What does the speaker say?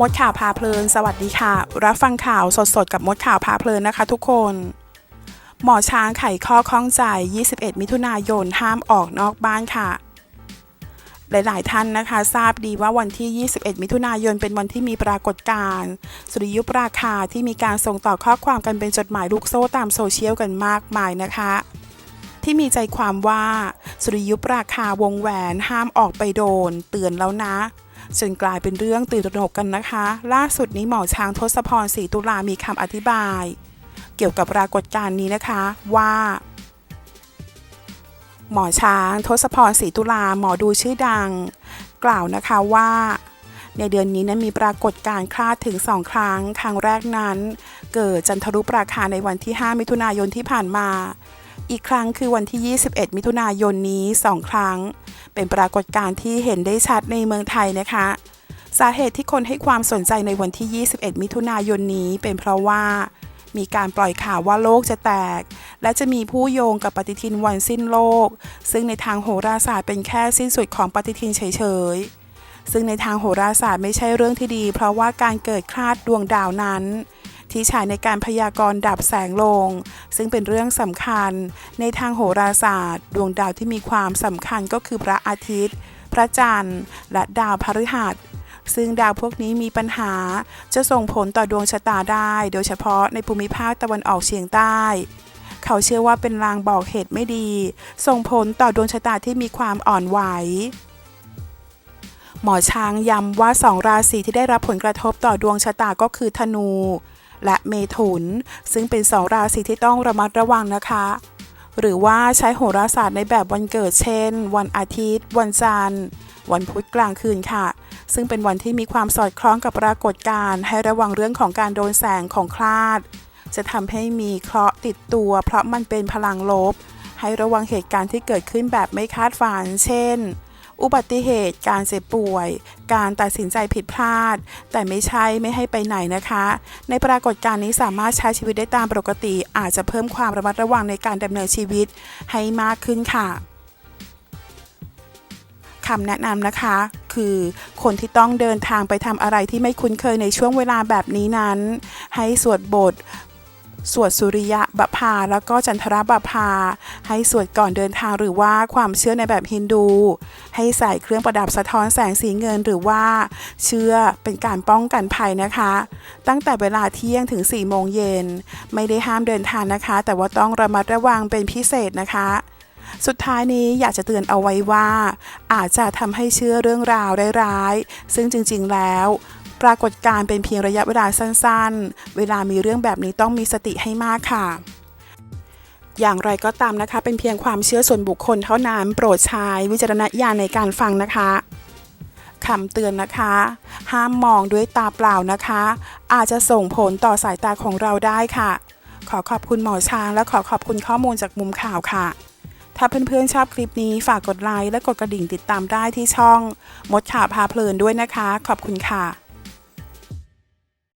มดข่าวพาเพลิน สวัสดีค่ะ รับฟังข่าวสดๆ กับมดข่าวพาเพลินนะคะทุกคน หมอช้างไขข้อข้องใจ 21 มิถุนายน ห้ามออกนอกบ้านค่ะ หลายๆ ท่านนะคะทราบดีว่าวันที่ 21 มิถุนายนเป็นวันที่มีปรากฏการณ์สุริยุปราคาที่มีการส่งต่อข้อความกันเป็นจดหมายลูกโซ่ตามโซเชียลกันมากมายนะคะที่มีใจความว่า สุริยุปราคาวงแหวนห้ามออกไปโดน เตือนแล้วนะ จนกลายเป็นเรื่องตื่นตระหนกกันนะคะ ล่าสุดนี้หมอช้างทศพรศรีตุลามีคำอธิบาย เกี่ยวกับปรากฏการณ์นี้นะคะว่า หมอช้างทศพรศรีตุลาหมอดูชื่อดัง กล่าวนะคะว่าในเดือนนี้นั้นมีปรากฏการณ์คลาดถึงสองครั้ง ครั้งแรกนั้น เกิดจันทรุปราคาในวันที่ 5 มิถุนายนที่ผ่านมา อีกครั้งคือวันที่ 21 มิถุนายนนี้ 2 ครั้ง เป็นปรากฏการณ์ที่เห็นได้ชัดในเมืองไทยนะคะ สาเหตุที่คนให้ความสนใจในวันที่ 21 มิถุนายนนี้เป็นเพราะว่า มีการปล่อยข่าวว่าโลกจะแตก และจะมีผู้โยงกับปฏิทินวันสิ้นโลก ซึ่งในทางโหราศาสตร์เป็นแค่สิ้นสุดของปฏิทินเฉยๆซึ่งในทางโหราศาสตร์ไม่ใช่เรื่องที่ดี เพราะว่าการเกิดคลาดดวงดาวนั้น ที่ใช้ในการพยากรณ์ดับแสงลง ซึ่งเป็นเรื่องสำคัญ ในทางโหราศาสตร์ ดวงดาวที่มีความสำคัญก็คือพระอาทิตย์ พระจันทร์ และดาวพฤหัสซึ่งดาวพวกนี้มีปัญหา จะส่งผลต่อดวงชะตาได้ โดยเฉพาะในภูมิภาคตะวันออกเฉียงใต้ เขาเชื่อว่าเป็นลางบอกเหตุไม่ดี ส่งผลต่อดวงชะตาที่มีความอ่อนไหว หมอช้างย้ำว่าสองราศีที่ได้รับผลกระทบต่อดวงชะตาก็คือธนู และเมถุน ซึ่งเป็นสองราศีที่ต้องระมัดระวังนะคะ หรือว่าใช้โหราศาสตร์ในแบบวันเกิดเช่น วันอาทิตย์ วันจันทร์ วันพุธกลางคืนค่ะ ซึ่งเป็นวันที่มีความสอดคล้องกับปรากฏการณ์ให้ระวังเรื่องของการโดนแสงของคลาด จะทำให้มีเคราะห์ติดตัว เพราะมันเป็นพลังลบ ให้ระวังเหตุการณ์ที่เกิดขึ้นแบบไม่คาดฝัน เช่น อุบัติเหตุการเจ็บป่วย การตัดสินใจผิดพลาด แต่ไม่ใช่ไม่ให้ไปไหนนะคะ ในปรากฏการณ์นี้สามารถใช้ชีวิตได้ตามปกติ อาจจะเพิ่มความระมัดระวังในการดำเนินชีวิตให้มากขึ้นค่ะคำแนะนำนะคะ คือคนที่ต้องเดินทางไปทำอะไรที่ไม่คุ้นเคยในช่วงเวลาแบบนี้นั้น ให้สวดบท สวดสุริยะบพาแล้วก็จันทรบพา ให้สวดก่อนเดินทางหรือว่าความเชื่อในแบบฮินดู ให้ใส่เครื่องประดับสะท้อนแสงสีเงินหรือว่าเชื่อเป็นการป้องกันภัยนะคะ ตั้งแต่เวลาเที่ยงถึง4โมงเย็นไม่ได้ห้ามเดินทางนะคะ แต่ว่าต้องระมัดระวังเป็นพิเศษนะคะสุดท้ายนี้อยากจะเตือนเอาไว้ว่า อาจจะทำให้เชื่อเรื่องราวร้ายๆ ซึ่งจริงๆแล้ว ปรากฏการ์เป็นเพียงระยะเวลาสั้นๆ เวลามีเรื่องแบบนี้ต้องมีสติให้มากค่ะ อย่างไรก็ตามนะคะ เป็นเพียงความเชื่อส่วนบุคคลเท่านั้น โปรดใช้วิจารณญาณในการฟังนะคะคำเตือนนะคะ ห้ามมองด้วยตาเปล่านะคะ อาจจะส่งผลต่อสายตาของเราได้ค่ะ ขอขอบคุณหมอช้างและขอขอบคุณข้อมูลจากมุมข่าวค่ะ ถ้าเพื่อนๆชอบคลิปนี้ฝากกดไลค์และกดกระดิ่งติดตามได้ที่ช่อง มดข่าวพาเพลินด้วยนะคะ ขอบคุณค่ะ